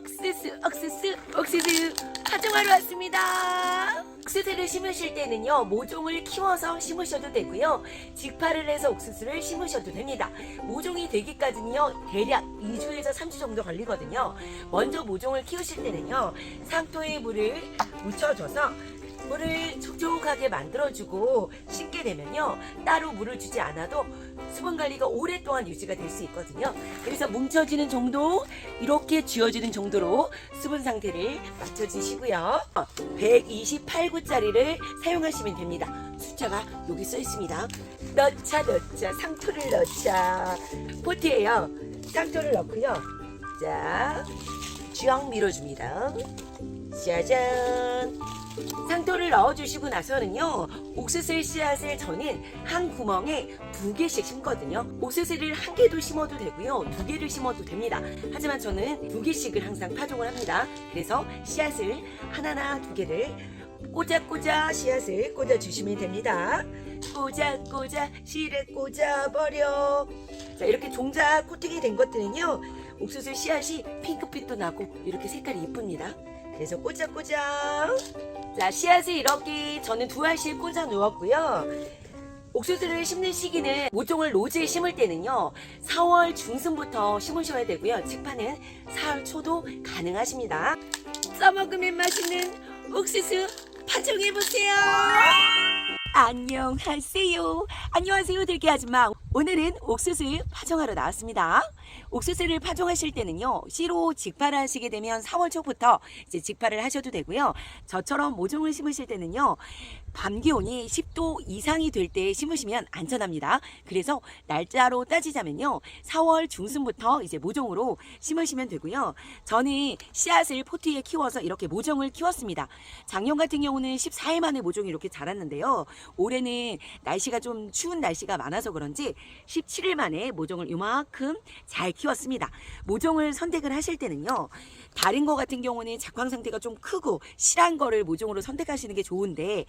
옥수수, 옥수수, 옥수수 파종하러 왔습니다. 옥수수를 심으실 때는요, 모종을 키워서 심으셔도 되고요, 직파를 해서 옥수수를 심으셔도 됩니다. 모종이 되기까지는요, 대략 2주에서 3주 정도 걸리거든요. 먼저 모종을 키우실 때는요, 상토에 물을 묻혀줘서 물을 촉촉하게 만들어주고 심게 되면요, 따로 물을 주지 않아도 수분 관리가 오랫동안 유지가 될 수 있거든요. 그래서 뭉쳐지는 정도, 이렇게 쥐어지는 정도로 수분 상태를 맞춰주시고요. 128구짜리를 사용하시면 됩니다. 숫자가 여기 써 있습니다. 넣자, 넣자, 상토를 넣자. 포트에요. 상토를 넣고요. 자, 쥐앙 밀어줍니다. 짜잔. 상토를 넣어주시고 나서는요, 옥수수 씨앗을 저는 한 구멍에 두 개씩 심거든요. 옥수수를 한 개도 심어도 되고요, 두 개를 심어도 됩니다. 하지만 저는 두 개씩을 항상 파종을 합니다. 그래서 씨앗을 하나나 두 개를 꽂아꽂아 씨앗을 꽂아주시면 됩니다. 꽂아꽂아 씨를 꽂아버려. 자, 이렇게 종자 코팅이 된 것들은요, 옥수수 씨앗이 핑크빛도 나고 이렇게 색깔이 이쁩니다. 그래서 꽂아꽂아. 자, 씨앗을 이렇게 저는 두 알씩 꽂아 놓았고요. 옥수수를 심는 시기는 모종을 로즈에 심을 때는요 4월 중순부터 심으셔야 되고요. 직파는 4월 초도 가능하십니다. 써먹으면 맛있는 옥수수 파종해보세요. 안녕하세요. 안녕하세요. 들기 아줌마 오늘은 옥수수 파종하러 나왔습니다. 옥수수를 파종하실 때는요 씨로 직파를 하시게 되면 4월 초부터 이제 직파를 하셔도 되고요. 저처럼 모종을 심으실 때는요 밤 기온이 10도 이상이 될 때 심으시면 안전합니다. 그래서 날짜로 따지자면요. 4월 중순부터 이제 모종으로 심으시면 되고요. 저는 씨앗을 포트에 키워서 이렇게 모종을 키웠습니다. 작년 같은 경우는 14일 만에 모종이 이렇게 자랐는데요. 올해는 날씨가 좀 추운 날씨가 많아서 그런지 17일 만에 모종을 이만큼 잘 키웠습니다. 모종을 선택을 하실 때는요. 다른 거 같은 경우는 작황 상태가 좀 크고 실한 거를 모종으로 선택하시는 게 좋은데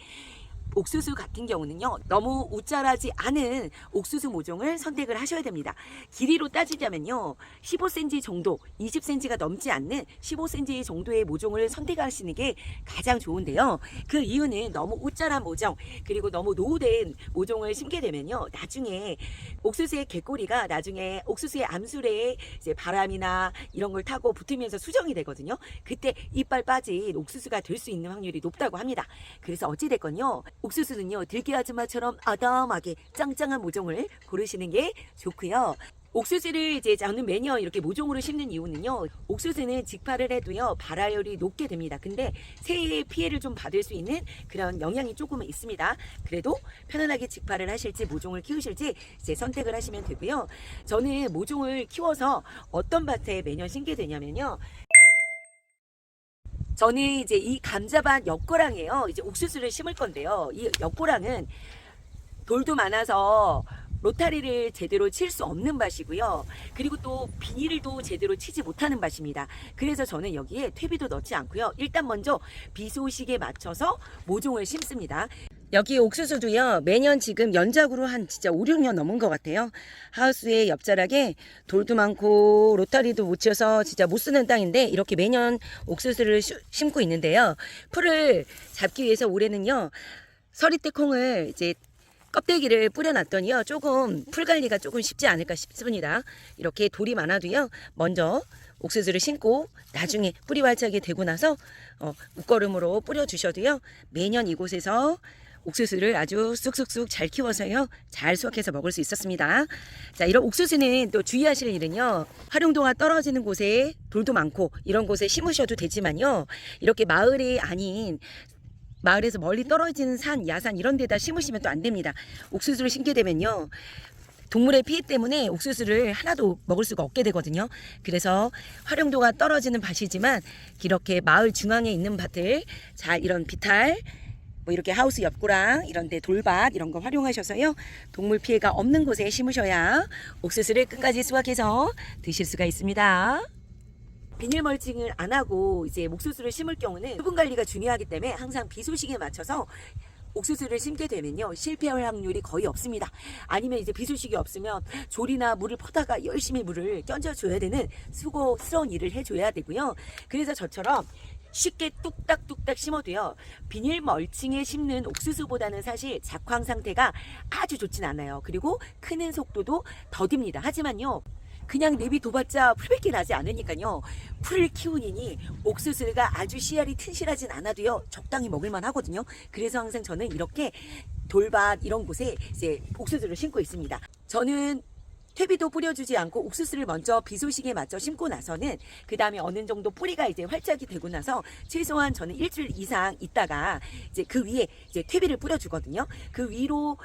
옥수수 같은 경우는요 너무 우짜라지 않은 옥수수 모종을 선택을 하셔야 됩니다. 길이로 따지자면요 15cm 정도 20cm가 넘지 않는 15cm 정도의 모종을 선택하시는 게 가장 좋은데요. 그 이유는 너무 우짜란 모종 그리고 너무 노후된 모종을 심게 되면요 나중에 옥수수의 개꼬리가 나중에 옥수수의 암술에 이제 바람이나 이런 걸 타고 붙으면서 수정이 되거든요. 그때 이빨 빠진 옥수수가 될 수 있는 확률이 높다고 합니다. 그래서 어찌됐건요 옥수수는요 들깨 아줌마처럼 아담하게 짱짱한 모종을 고르시는 게 좋고요. 옥수수를 이제 저는 매년 이렇게 모종으로 심는 이유는요 옥수수는 직파를 해도요 발화율이 높게 됩니다. 근데 새해 피해를 좀 받을 수 있는 그런 영향이 조금은 있습니다. 그래도 편안하게 직파를 하실지 모종을 키우실지 이제 선택을 하시면 되고요. 저는 모종을 키워서 어떤 밭에 매년 심게 되냐면요 저는 이제 이 감자밭 옆고랑이에요. 이제 옥수수를 심을 건데요. 이 옆고랑은 돌도 많아서 로타리를 제대로 칠 수 없는 밭이고요. 그리고 또 비닐도 제대로 치지 못하는 밭입니다. 그래서 저는 여기에 퇴비도 넣지 않고요. 일단 먼저 비 소식에 맞춰서 모종을 심습니다. 여기 옥수수도요 매년 지금 연작으로 한 진짜 5, 6년 넘은 것 같아요. 하우스의 옆자락에 돌도 많고 로타리도 못 쳐서 진짜 못 쓰는 땅인데 이렇게 매년 옥수수를 시- 심고 있는데요. 풀을 잡기 위해서 올해는요 서리대 콩을 이제 껍데기를 뿌려놨더니요 조금 풀 관리가 조금 쉽지 않을까 싶습니다. 이렇게 돌이 많아도요 먼저 옥수수를 심고 나중에 뿌리 활착이 되고 나서 어, 웃거름으로 뿌려주셔도요 매년 이곳에서 옥수수를 아주 쑥쑥쑥 잘 키워서요 잘 수확해서 먹을 수 있었습니다. 자 이런 옥수수는 또 주의하실 일은요 활용도가 떨어지는 곳에 돌도 많고 이런 곳에 심으셔도 되지만요 이렇게 마을이 아닌 마을에서 멀리 떨어지는 산, 야산 이런 데다 심으시면 또 안 됩니다. 옥수수를 심게 되면요. 동물의 피해 때문에 옥수수를 하나도 먹을 수가 없게 되거든요. 그래서 활용도가 떨어지는 밭이지만 이렇게 마을 중앙에 있는 밭을 잘 이런 비탈 뭐 이렇게 하우스 옆구랑 이런 데 돌밭 이런 거 활용하셔서요. 동물 피해가 없는 곳에 심으셔야 옥수수를 끝까지 수확해서 드실 수가 있습니다. 비닐 멀칭을 안 하고 이제 옥수수를 심을 경우는 수분 관리가 중요하기 때문에 항상 비 소식에 맞춰서 옥수수를 심게 되면요 실패할 확률이 거의 없습니다. 아니면 이제 비 소식이 없으면 조리나 물을 퍼다가 열심히 물을 껴줘야 되는 수고스러운 일을 해줘야 되고요. 그래서 저처럼 쉽게 뚝딱뚝딱 심어도요. 비닐 멀칭에 심는 옥수수보다는 사실 작황 상태가 아주 좋진 않아요. 그리고 크는 속도도 더딥니다. 하지만요. 그냥 내비둬봤자 풀밖에 나지 않으니까요. 풀을 키우니니 옥수수가 아주 씨알이 튼실하진 않아도요. 적당히 먹을만 하거든요. 그래서 항상 저는 이렇게 돌밭 이런 곳에 이제 옥수수를 심고 있습니다. 저는 퇴비도 뿌려주지 않고 옥수수를 먼저 비소식에 맞춰 심고 나서는 그 다음에 어느 정도 뿌리가 이제 활짝이 되고 나서 최소한 저는 일주일 이상 있다가 이제 그 위에 이제 퇴비를 뿌려주거든요. 그 위로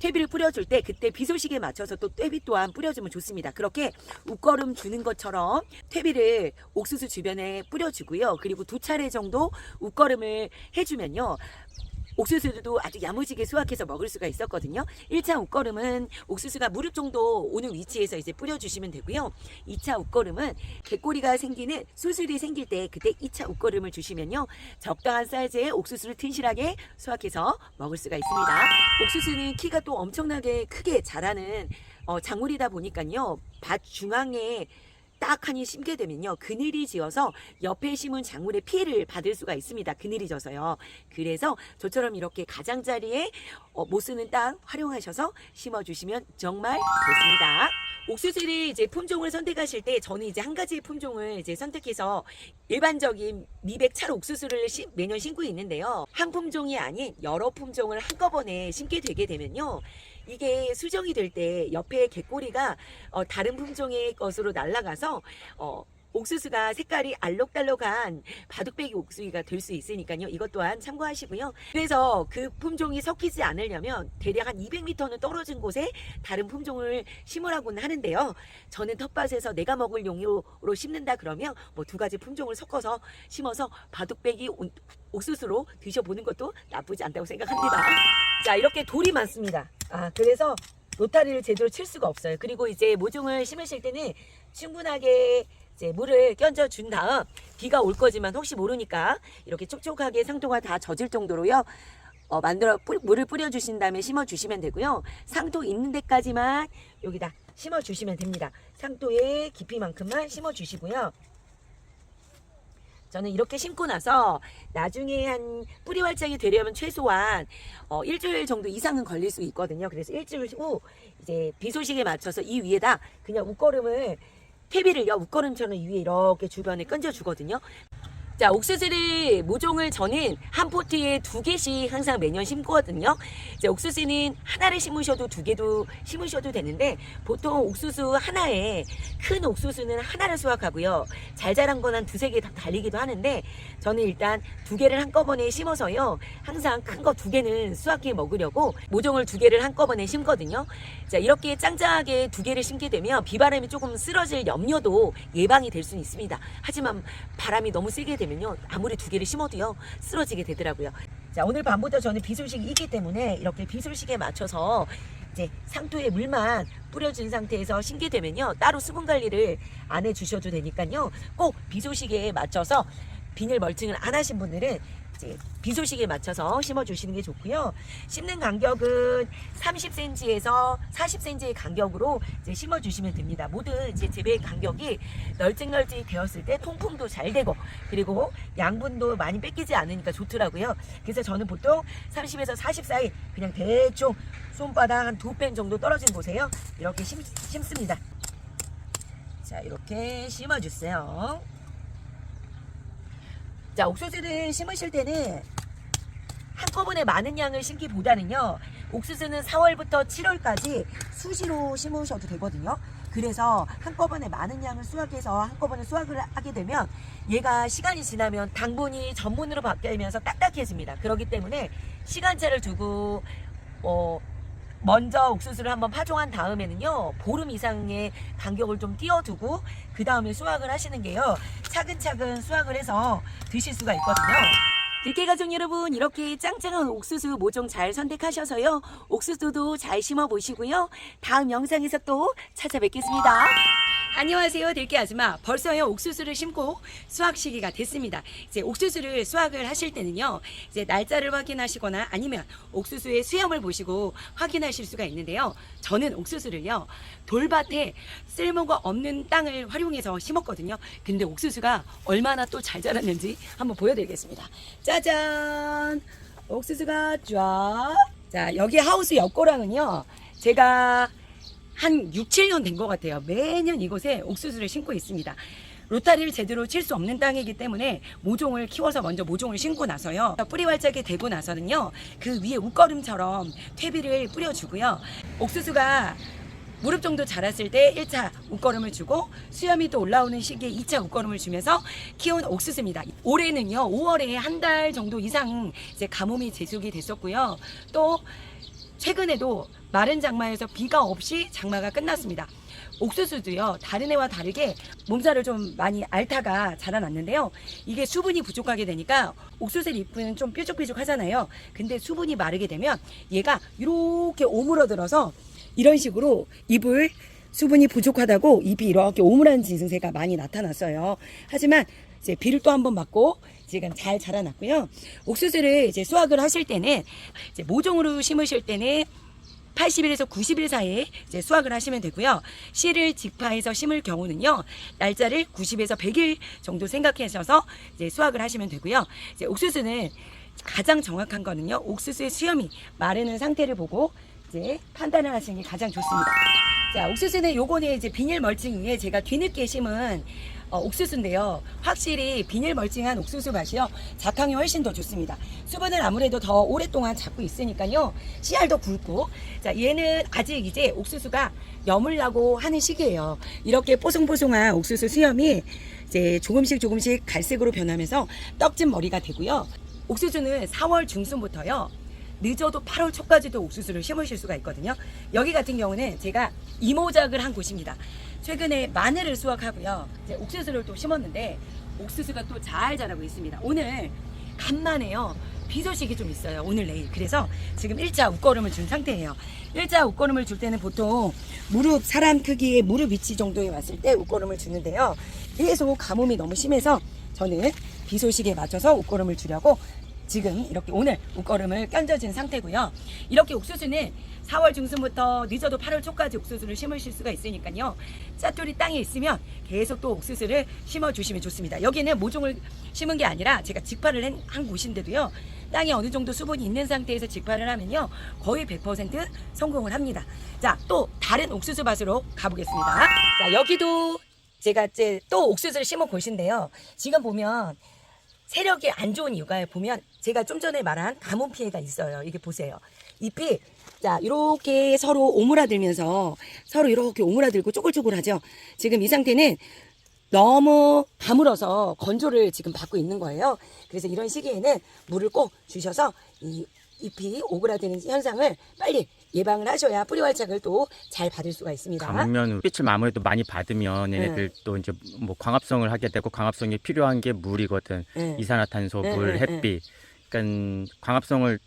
퇴비를 뿌려줄 때 그때 비소식에 맞춰서 또 퇴비 또한 뿌려주면 좋습니다. 그렇게 웃거름 주는 것처럼 퇴비를 옥수수 주변에 뿌려주고요. 그리고 두 차례 정도 웃거름을 해주면요. 옥수수도 아주 야무지게 수확해서 먹을 수가 있었거든요. 1차 웃거름은 옥수수가 무릎 정도 오는 위치에서 이제 뿌려주시면 되고요. 2차 웃거름은 개꼬리가 생기는 수술이 생길 때 그때 2차 웃거름을 주시면요. 적당한 사이즈의 옥수수를 튼실하게 수확해서 먹을 수가 있습니다. 옥수수는 키가 또 엄청나게 크게 자라는 어, 작물이다 보니까요. 밭 중앙에 딱 하니 심게 되면요. 그늘이 지어서 옆에 심은 작물의 피해를 받을 수가 있습니다. 그늘이 져서요. 그래서 저처럼 이렇게 가장자리에 어, 못 쓰는 땅 활용하셔서 심어주시면 정말 좋습니다. 옥수수를 이제 품종을 선택하실 때 저는 이제 한 가지 품종을 이제 선택해서 일반적인 미백 찰 옥수수를 심- 매년 심고 있는데요. 한 품종이 아닌 여러 품종을 한꺼번에 심게 되게 되면요. 이게 수정이 될 때 옆에 개꼬리가 어, 다른 품종의 것으로 날아가서 어, 옥수수가 색깔이 알록달록한 바둑배기 옥수수가 될 수 있으니까요. 이것 또한 참고하시고요. 그래서 그 품종이 섞이지 않으려면 대략 한 200m는 떨어진 곳에 다른 품종을 심으라고는 하는데요. 저는 텃밭에서 내가 먹을 용으로 심는다 그러면 뭐 두 가지 품종을 섞어서 심어서 바둑배기 온- 옥수수로 드셔보는 것도 나쁘지 않다고 생각합니다. 자, 이렇게 돌이 많습니다. 아, 그래서 노타리를 제대로 칠 수가 없어요. 그리고 이제 모종을 심으실 때는 충분하게 이제 물을 끼얹어 준 다음 비가 올 거지만 혹시 모르니까 이렇게 촉촉하게 상토가 다 젖을 정도로요. 어, 만들어 뿌- 물을 뿌려 주신 다음에 심어 주시면 되고요. 상토 있는 데까지만 여기다 심어 주시면 됩니다. 상토의 깊이만큼만 심어 주시고요. 저는 이렇게 심고 나서 나중에 한 뿌리 활짝이 되려면 최소한 어, 일주일 정도 이상은 걸릴 수 있거든요. 그래서 일주일 후 이제 비 소식에 맞춰서 이 위에다 그냥 웃거름을 퇴비를요 웃거름처럼 이 위에 이렇게 주변에 건져 주거든요. 자, 옥수수를 모종을 저는 한 포트에 두 개씩 항상 매년 심거든요. 이제 옥수수는 하나를 심으셔도 두 개도 심으셔도 되는데 보통 옥수수 하나에 큰 옥수수는 하나를 수확하고요. 잘 자란 건 한 두세 개 다 달리기도 하는데 저는 일단 두 개를 한꺼번에 심어서요. 항상 큰 거 두 개는 수확해 먹으려고 모종을 두 개를 한꺼번에 심거든요. 자, 이렇게 짱짱하게 두 개를 심게 되면 비바람이 조금 쓰러질 염려도 예방이 될 수는 있습니다. 하지만 바람이 너무 세게 되면 요. 아무리 두 개를 심어도요. 쓰러지게 되더라고요. 자, 오늘 밤부터 저는 비소식이 있기 때문에 이렇게 비소식에 맞춰서 이제 상토에 물만 뿌려준 상태에서 심게 되면요. 따로 수분 관리를 안 해주셔도 되니까요. 꼭 비소식에 맞춰서 비닐 멀칭을 안 하신 분들은 이제 비소식에 맞춰서 심어주시는 게 좋고요. 심는 간격은 30cm에서 40cm의 간격으로 이제 심어주시면 됩니다. 모든 이제 재배 간격이 널찍널찍 되었을 때 통풍도 잘 되고 그리고 양분도 많이 뺏기지 않으니까 좋더라고요. 그래서 저는 보통 30에서 40 사이 그냥 대충 손바닥 한 두 펜 정도 떨어진 곳에요. 이렇게 심, 심습니다. 자, 이렇게 심어주세요. 자, 옥수수를 심으실 때는 한꺼번에 많은 양을 심기보다는요. 옥수수는 4월부터 7월까지 수시로 심으셔도 되거든요. 그래서 한꺼번에 많은 양을 수확해서 한꺼번에 수확을 하게 되면 얘가 시간이 지나면 당분이 전분으로 바뀌면서 딱딱해집니다. 그렇기 때문에 시간차를 두고 어 먼저 옥수수를 한번 파종한 다음에는요 보름 이상의 간격을 좀 띄워두고 그 다음에 수확을 하시는 게요 차근차근 수확을 해서 드실 수가 있거든요. 들깨 가족 여러분 이렇게 짱짱한 옥수수 모종 잘 선택하셔서요 옥수수도 잘 심어 보시고요 다음 영상에서 또 찾아뵙겠습니다. 안녕하세요, 들깨 아줌마. 벌써요 옥수수를 심고 수확 시기가 됐습니다. 이제 옥수수를 수확을 하실 때는요, 이제 날짜를 확인하시거나 아니면 옥수수의 수염을 보시고 확인하실 수가 있는데요. 저는 옥수수를요 돌밭에 쓸모가 없는 땅을 활용해서 심었거든요. 근데 옥수수가 얼마나 또 잘 자랐는지 한번 보여드리겠습니다. 짜잔, 옥수수가 쫙. 자 여기 하우스 옆고랑은요, 제가 한 6, 7년 된 것 같아요. 매년 이곳에 옥수수를 심고 있습니다. 로타리를 제대로 칠 수 없는 땅이기 때문에 모종을 키워서 먼저 모종을 심고 나서요. 뿌리 활짝이 되고 나서는요. 그 위에 웃거름처럼 퇴비를 뿌려주고요. 옥수수가 무릎 정도 자랐을 때 1차 웃거름을 주고 수염이 또 올라오는 시기에 2차 웃거름을 주면서 키운 옥수수입니다. 올해는요. 5월에 한 달 정도 이상 이제 가뭄이 제속이 됐었고요. 또 최근에도 마른 장마에서 비가 없이 장마가 끝났습니다. 옥수수도요, 다른 해와 다르게 몸살을 좀 많이 앓다가 자라났는데요. 이게 수분이 부족하게 되니까 옥수수 잎은 좀 뾰족뾰족 하잖아요. 근데 수분이 마르게 되면 얘가 이렇게 오므러들어서 이런 식으로 잎을 수분이 부족하다고 잎이 이렇게 오므라는 증세가 많이 나타났어요. 하지만 이제 비를 또 한 번 맞고 지금 잘 자라났고요. 옥수수를 이제 수확을 하실 때는 이제 모종으로 심으실 때는 80일에서 90일 사이에 이제 수확을 하시면 되고요. 씨를 직파해서 심을 경우는요. 날짜를 90에서 100일 정도 생각하셔서 이제 수확을 하시면 되고요. 이제 옥수수는 가장 정확한 거는요. 옥수수의 수염이 마르는 상태를 보고 이제 판단을 하시는 게 가장 좋습니다. 자, 옥수수는 요거는 이제 비닐 멀칭 위에 제가 뒤늦게 심은 어, 옥수수인데요. 확실히 비닐 멀칭한 옥수수 맛이요. 작황이 훨씬 더 좋습니다. 수분을 아무래도 더 오랫동안 잡고 있으니까요. 씨알도 굵고. 자, 얘는 아직 이제 옥수수가 여물라고 하는 시기예요. 이렇게 뽀송뽀송한 옥수수 수염이 이제 조금씩 조금씩 갈색으로 변하면서 떡진 머리가 되고요. 옥수수는 4월 중순부터요. 늦어도 8월 초까지도 옥수수를 심으실 수가 있거든요. 여기 같은 경우는 제가 이모작을 한 곳입니다. 최근에 마늘을 수확하고요. 이제 옥수수를 또 심었는데 옥수수가 또 잘 자라고 있습니다. 오늘 간만에요. 비 소식이 좀 있어요. 오늘 내일. 그래서 지금 1차 웃거름을 준 상태예요. 1차 웃거름을 줄 때는 보통 무릎 사람 크기의 무릎 위치 정도에 왔을 때 웃거름을 주는데요. 계속 가뭄이 너무 심해서 저는 비 소식에 맞춰서 웃거름을 주려고 지금 이렇게 오늘 옷걸음을 껴져진 상태고요. 이렇게 옥수수는 4월 중순부터 늦어도 8월 초까지 옥수수를 심으실 수가 있으니까요. 짜투리 땅에 있으면 계속 또 옥수수를 심어 주시면 좋습니다. 여기는 모종을 심은 게 아니라 제가 직파를 한, 한 곳인데도요. 땅이 어느 정도 수분이 있는 상태에서 직파를 하면요. 거의 100% 성공을 합니다. 자, 또 다른 옥수수 밭으로 가보겠습니다. 자, 여기도 제가 이제 또 옥수수를 심어 곳인데요. 지금 보면 세력이 안 좋은 이유가 보면 제가 좀 전에 말한 가뭄 피해가 있어요. 이게 보세요. 잎이 자 이렇게 서로 오므라들면서 서로 이렇게 오므라들고 쪼글쪼글하죠. 지금 이 상태는 너무 가물어서 건조를 지금 받고 있는 거예요. 그래서 이런 시기에는 물을 꼭 주셔서 이 잎이 오그라드는 현상을 빨리 예방을 하셔야 뿌리 활착을 또 잘 받을 수가 있습니다. 가물면 빛을 아무래도 많이 받으면 얘네들 또 이제 뭐 광합성을 하게 되고 광합성이 필요한 게 물이거든. 네. 이산화탄소, 네, 물, 네, 햇빛. 그러니까 광합성을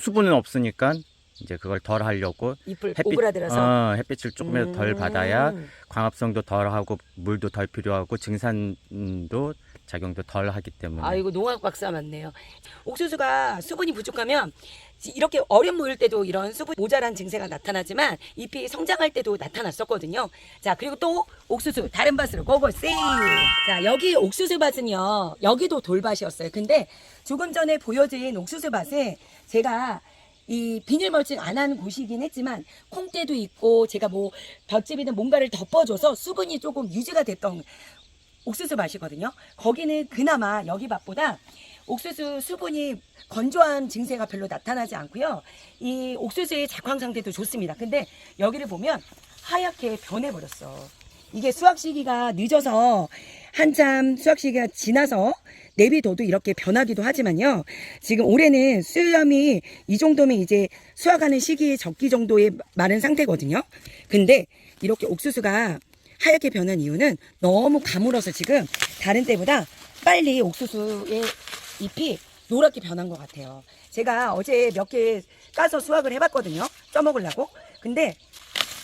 수분은 없으니까 이제 그걸 덜 하려고 잎을 햇빛 오그라들어서 어, 햇빛을 조금이라도 덜 음. 받아야 광합성도 덜 하고 물도 덜 필요하고 증산도 작용도 덜 하기 때문에 아이고 농학 박사 맞네요. 옥수수가 수분이 부족하면 이렇게 얼음 모일 때도 이런 수분 모자란 증세가 나타나지만 잎이 성장할 때도 나타났었거든요. 자 그리고 또 옥수수 다른 밭으로 고고씨. 자 여기 옥수수 밭은요 여기도 돌밭이었어요. 근데 조금 전에 보여진 옥수수 밭에 제가 이 비닐 멀칭 안 하는 곳이긴 했지만 콩대도 있고 제가 뭐 볏짚이든 뭔가를 덮어줘서 수분이 조금 유지가 됐던 옥수수 밭이거든요. 거기는 그나마 여기 밭보다 옥수수 수분이 건조한 증세가 별로 나타나지 않고요. 이 옥수수의 작황 상태도 좋습니다. 근데 여기를 보면 하얗게 변해버렸어. 이게 수확 시기가 늦어서 한참 수확 시기가 지나서 내비둬도 이렇게 변하기도 하지만요. 지금 올해는 수염이 이 정도면 이제 수확하는 시기에 적기 정도의 마른 상태거든요. 근데 이렇게 옥수수가 하얗게 변한 이유는 너무 가물어서 지금 다른 때보다 빨리 옥수수의 잎이 노랗게 변한 것 같아요. 제가 어제 몇 개 까서 수확을 해봤거든요. 써먹으려고. 근데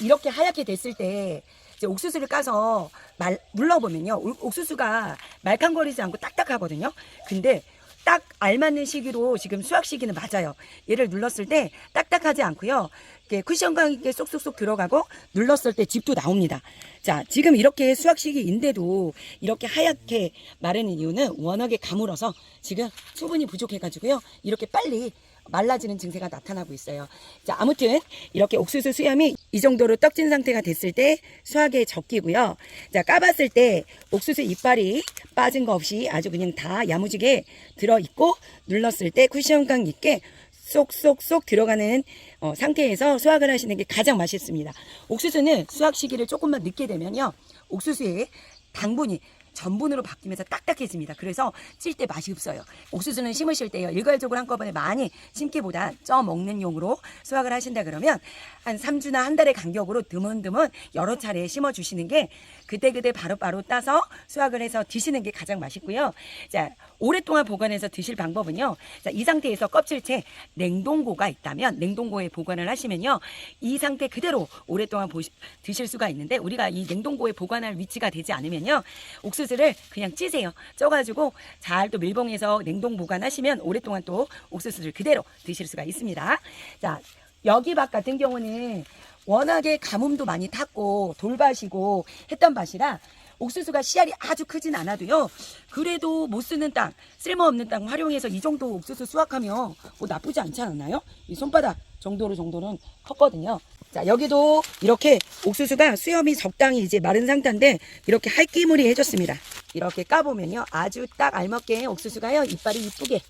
이렇게 하얗게 됐을 때 이제 옥수수를 까서 말, 물러보면요. 옥- 옥수수가 말캉거리지 않고 딱딱하거든요. 근데 딱 알맞는 시기로 지금 수확 시기는 맞아요. 얘를 눌렀을 때 딱딱하지 않고요. 이렇게 쿠션감 있게 쏙쏙쏙 들어가고 눌렀을 때 즙도 나옵니다. 자, 지금 이렇게 수확 시기인데도 이렇게 하얗게 마르는 이유는 워낙에 가물어서 지금 수분이 부족해가지고요. 이렇게 빨리 말라지는 증세가 나타나고 있어요. 자, 아무튼 이렇게 옥수수 수염이 이 정도로 떡진 상태가 됐을 때 수확에 적기고요. 자, 까봤을 때 옥수수 이빨이 빠진 거 없이 아주 그냥 다 야무지게 들어 있고 눌렀을 때 쿠션감 있게 쏙쏙쏙 들어가는 어, 상태에서 수확을 하시는 게 가장 맛있습니다. 옥수수는 수확 시기를 조금만 늦게 되면요. 옥수수의 당분이 전분으로 바뀌면서 딱딱해집니다. 그래서 찔 때 맛이 없어요. 옥수수는 심으실 때요. 일괄적으로 한꺼번에 많이 심기보다 쪄 먹는 용으로 수확을 하신다 그러면 한 3주나 한 달의 간격으로 드문드문 여러 차례 심어 주시는 게 그때그때 바로바로 따서 수확을 해서 드시는 게 가장 맛있고요. 자, 오랫동안 보관해서 드실 방법은요. 자, 이 상태에서 껍질째 냉동고가 있다면 냉동고에 보관을 하시면요. 이 상태 그대로 오랫동안 보시, 드실 수가 있는데 우리가 이 냉동고에 보관할 위치가 되지 않으면요. 옥수수를 그냥 찌세요. 쪄가지고 잘 또 밀봉해서 냉동 보관하시면 오랫동안 또 옥수수를 그대로 드실 수가 있습니다. 자, 여기 밭 같은 경우는 워낙에 가뭄도 많이 탔고 돌밭이고 했던 밭이라 옥수수가 씨알이 아주 크진 않아도요. 그래도 못 쓰는 땅, 쓸모없는 땅 활용해서 이 정도 옥수수 수확하면 뭐 나쁘지 않지 않나요? 이 손바닥 정도로 정도는 컸거든요. 자, 여기도 이렇게 옥수수가 수염이 적당히 이제 마른 상태인데 이렇게 할기물이 해줬습니다. 이렇게 까보면요. 아주 딱 알맞게 옥수수가요. 이빨이 이쁘게.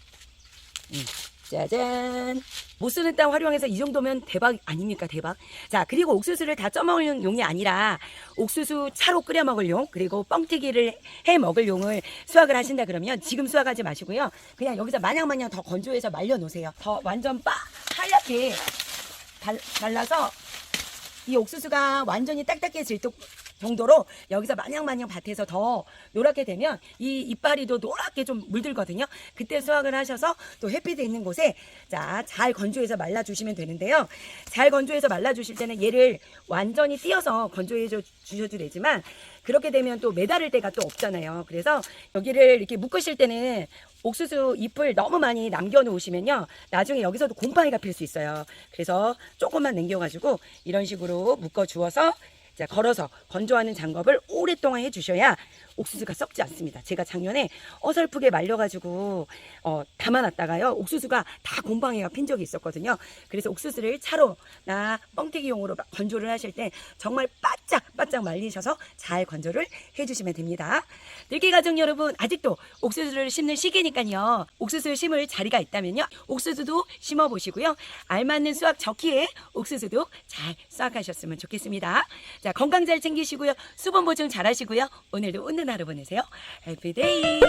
음, 짜잔. 못 쓰는 땅 활용해서 이 정도면 대박 아닙니까? 대박. 자, 그리고 옥수수를 다 쪄먹는 용이 아니라 옥수수 차로 끓여 먹을 용, 그리고 뻥튀기를 해 먹을 용을 수확을 하신다 그러면 지금 수확하지 마시고요. 그냥 여기서 마냥마냥 더 건조해서 말려 놓으세요. 더 완전 빠 하얗게 발, 발라서 이 옥수수가 완전히 딱딱해질 또- 정도로 여기서 마냥 마냥 밭에서 더 노랗게 되면 이 이빨이 더 노랗게 좀 물들거든요. 그때 수확을 하셔서 또 햇빛에 있는 곳에 자, 잘 건조해서 말라 주시면 되는데요. 잘 건조해서 말라 주실 때는 얘를 완전히 띄어서 건조해 줘- 주셔도 되지만 그렇게 되면 또 매달을 데가 또 없잖아요. 그래서 여기를 이렇게 묶으실 때는 옥수수 잎을 너무 많이 남겨 놓으시면요. 나중에 여기서도 곰팡이가 필 수 있어요. 그래서 조금만 남겨가지고 이런 식으로 묶어 주어서 자, 걸어서 건조하는 작업을 오랫동안 해주셔야 옥수수가 썩지 않습니다. 제가 작년에 어설프게 말려가지고 어, 담아놨다가요. 옥수수가 다 곰팡이가 핀 적이 있었거든요. 그래서 옥수수를 차로나 뻥튀기용으로 막 건조를 하실 때 정말 바짝 바짝 말리셔서 잘 건조를 해주시면 됩니다. 들깨 가족 여러분 아직도 옥수수를 심는 시기니까요. 옥수수 심을 자리가 있다면요. 옥수수도 심어 보시고요. 알맞는 수확 적기에 옥수수도 잘 수확하셨으면 좋겠습니다. 자 건강 잘 챙기시고요. 수분 보충 잘 하시고요. 오늘도 웃는 하루 보내세요. 해피데이